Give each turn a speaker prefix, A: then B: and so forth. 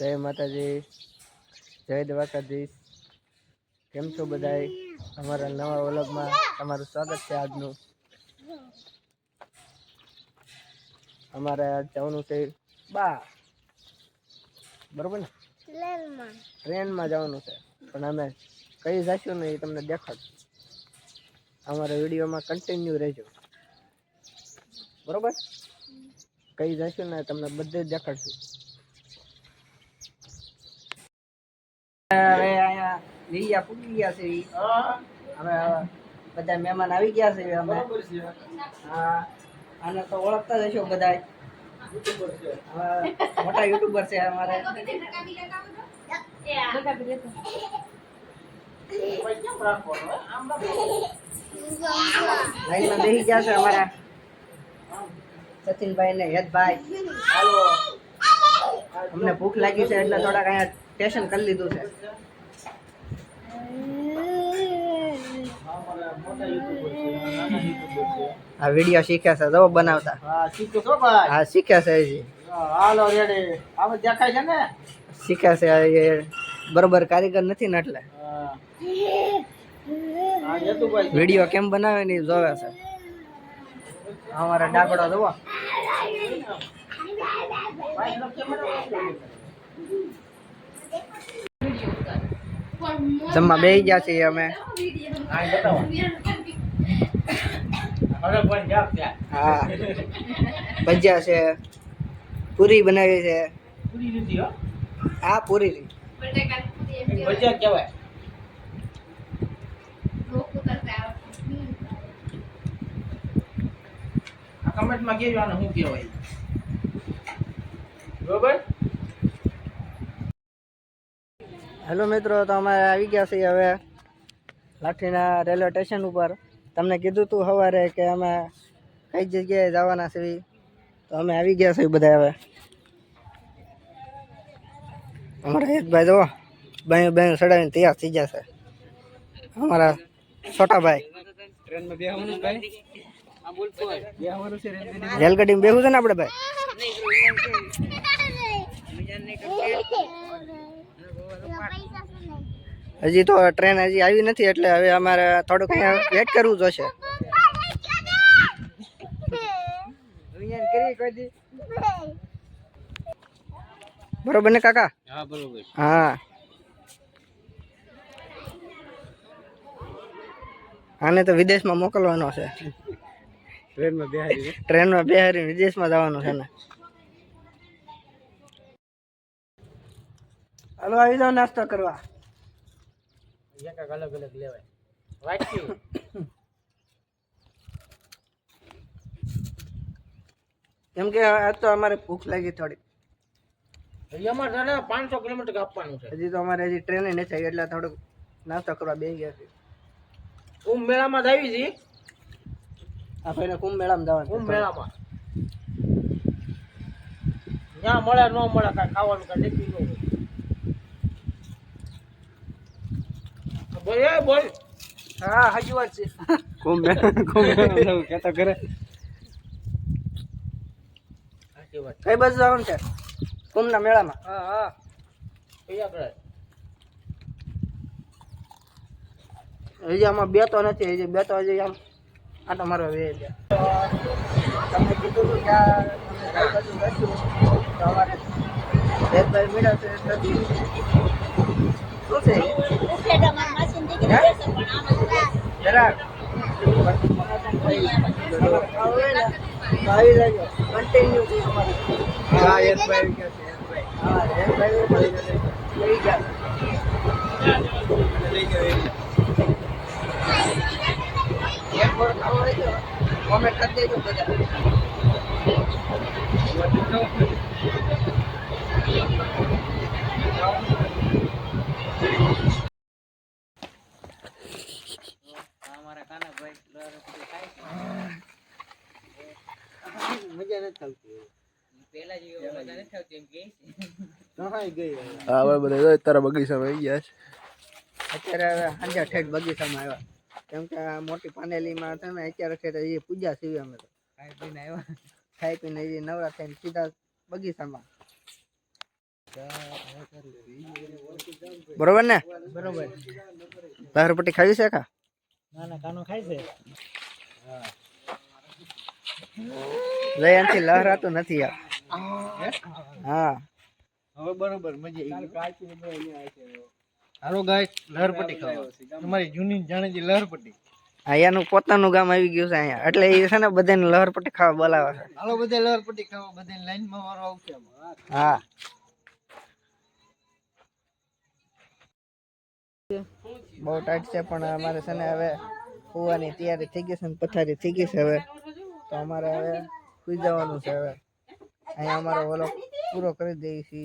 A: જય માતાજી જય દ્વારકાધીશ. કેમ છો બધાય? અમારા નવા વ્લોગમાં તમારું સ્વાગત છે આજનું. અમારે જવાનું છે બા. બરોબર ને? ટ્રેનમાં. જવાનું છે. પણ અમે કઈ જશું ને એ તમને દેખાડશું. અમારા વિડીયોમાં કન્ટિન્યુ રહેજો. બરોબર? કઈ જશું ને તમને બધે દેખાડશું હવે અહીંયા લીયા પૂકી ગયા છે. હવે બધા મહેમાન આવી ગયા છે અમે. હા. આને તો ઓળખતા જ હશો બધા મોટા યુટ્યુબર છે અમારે. લાઈનમાં બેસી ગયા છે અમારા સચિનભાઈ ને હેતભાઈ. અમને ભૂખ લાગી છે એટલે થોડાક અહીંયા સ્ટેશન કરી લીધું છે. આ વીડિયો શીખ્યા છે જો બનાવતા.
B: હા શીખ્યો છો ભાઈ?
A: હા શીખ્યા છે હજી.
B: હાલો રેડી આમ દેખાય છે ને?
A: શીખ્યા છે આ એ બરોબર કારીગર નથી ને એટલે. વીડિયો કેમ બનાવે ને જોવે છે. અમારા ડાકડો જોવો જમવા બેસી ગયા છીએ અમે.
B: હા.
A: ભજીયા છે. પૂરી બનાવી છે.
B: હો,
A: પૂરી.
B: ભજીયા કહેવાય કમેન્ટમાં કહેજો આને શું કહેવાય બરોબર?
A: હેલો મિત્રો, તો અમે આવી ગયા છીએ હવે લાઠીના રેલવે સ્ટેશન ઉપર. તમને કીધું તું સવારે કે અમે કઈ જગ્યાએ જવાના છીએ. તો અમે આવી ગયા છીએ બધા હવે. અમારા એક ભાઈ જુઓ બાયું બાયું ચડાવીને તૈયાર થઈ જશે અમારા છોટા ભાઈ રેલગાડીમાં બેહું છે ને આપણે ભાઈ? હજી તો ટ્રેન હજી આવી નથી એટલે હવે અમારે થોડુંક વેટ કરવું જોશે બરોબર ને કાકા?
B: હા
A: આને તો વિદેશમાં મોકલવાનો છે.
B: ટ્રેનમાં બેહાડી
A: ટ્રેનમાં બેહારી વિદેશમાં જવાનું છે ને. હાલો આવી જાઓ નાસ્તો કરવા.
B: એક અલગ અલગ લેવાય. વાંચ્યું
A: કેમ કે આજ તો અમારે ભૂખ લાગી થોડી
B: અમારે દાદા પાંચસો કિલોમીટર કાપવાનું છે.
A: હજી તો અમારે હજી ટ્રેન નહીં આવી એટલે થોડુંક નાસ્તો કરવા બે ગયા છે
B: કુંભ મેળામાં જ આવી છી
A: આ ભાઈને કુંભ મેળામાં જવાનું
B: કુંભ મેળામાં જ્યાં મળે ન મળે કાંઈ ખાવાનું કાંઈ નક્કી ન હોય. બોલ એ બોલ.
A: હા હજી વાત છે. કુંભ મેળા કુંભ મેળામાં કહેતો કરે
B: સાચી વાત.
A: કઈ બાજુ જવાનું છે? કુંભના મેળામાં?
B: હા હા. કયા કરે
A: હજી આમાં બે તો નથી હજી બે તો હજી આમ આટો મારવા વે છે. તમને કીધું હતું કે આ બાજુ તો અમારે ભાઈ મળ્યા છે નથી. શું છે? કોમેન્ટ કરી દેજો બધા મજા નથી આવતી હવે?
C: બધા તારા બગીચામાં આવી ગયા છે.
A: અત્યારે સાંજે ઠેઠ બગીચામાં આવ્યા. કેમ કે આ મોટી પાનેલીમાં ને અત્યારે એ પૂજા સીવી અમે તો. ખાઈ પીને આવ્યા. ખાઈ પીને એ નવરા થઈને સીધા બગીચામાં. બરોબર ને?
B: બરોબર.
A: પટ્ટી ખાવી છે કા
B: ના ના કાનો ખાય છે.
A: આનથી લહરાતું નથી આ. હા.
B: હવે બરોબર મજા હાલો ગાય લહરપટ્ટી ખાવા. તમારી જૂની જાણીતી લહરપટ્ટી.
A: અહીંયાનું પોતાનું ગામ આવી ગયું છે અહીંયા. એટલે એ છે ને બધાને લહરપટ્ટી ખાવા બોલાવે છે.
B: હાલો બધા લહરપટ્ટી ખાવા બધા લાઈનમાં વારો આવશે
A: હા. બહુ ટાઈટ છે પણ અમારે છે ને હવે સુવાની તૈયારી થઈ ગઈ છે ને પથારી થઈ ગઈ છે હવે. તો અમારે હવે સુઈ છે હવે. અહીંયા અમારો ઓલો પૂરો કરી દઈએ છીએ.